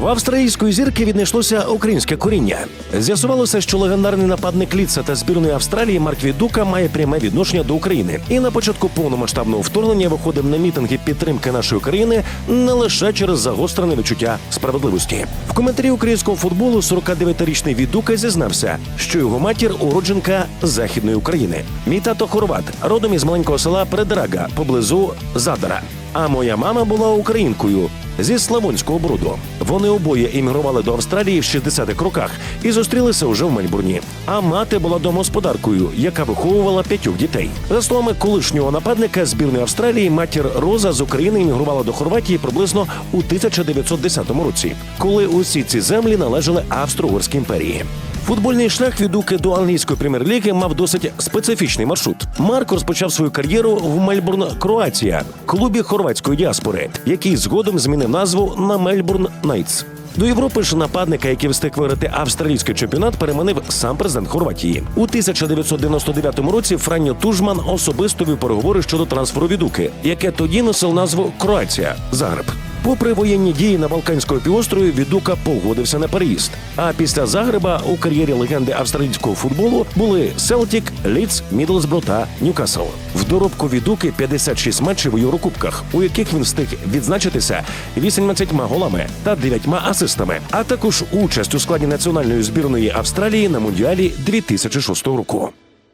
В австралійської зірки віднайшлося українське коріння. З'ясувалося, що легендарний нападник Ліца та збірної Австралії Марк Відука має пряме відношення до України. І на початку повномасштабного вторгнення виходив на мітинги підтримки нашої країни не лише через загострене відчуття справедливості. В коментарі українського футболу 49-річний Відука зізнався, що його матір уродженка західної України. Мій тато хорват, родом із маленького села Предрага поблизу Задара. А моя мама була українкою зі Славонського бруду. Вони обоє іммігрували до Австралії в 60-х роках і зустрілися вже в Мельбурні. А мати була домогосподаркою, яка виховувала п'ятьох дітей. За словами колишнього нападника збірної Австралії, матір Роза з України іммігрувала до Хорватії приблизно у 1910 році, коли усі ці землі належали Австро-Угорській імперії. Футбольний шлях від Уки до англійської прем'єр-ліги мав досить специфічний маршрут. Марк розпочав свою кар'єру в Мельбурн, Кроація, клубі хорватської діаспори, який згодом змінив назву на Мельбурн Найтс. До Європи ж нападника, який встиг виграти австралійський чемпіонат, переманив сам президент Хорватії. У 1999 році Франьо Тужман особисто вів переговори щодо трансферу відуки, яке тоді носив назву Кроація Загреб. Попри воєнні дії на Балканському півострові, Відука погодився на переїзд. А після Загреба у кар'єрі легенди австралійського футболу були Селтік, Ліц, Мідлсбро та Ньюкасл. В доробку Відуки 56 матчів у Єврокубках, у яких він встиг відзначитися 18 голами та 9 асистами, а також участь у складі національної збірної Австралії на мундіалі 2006 року.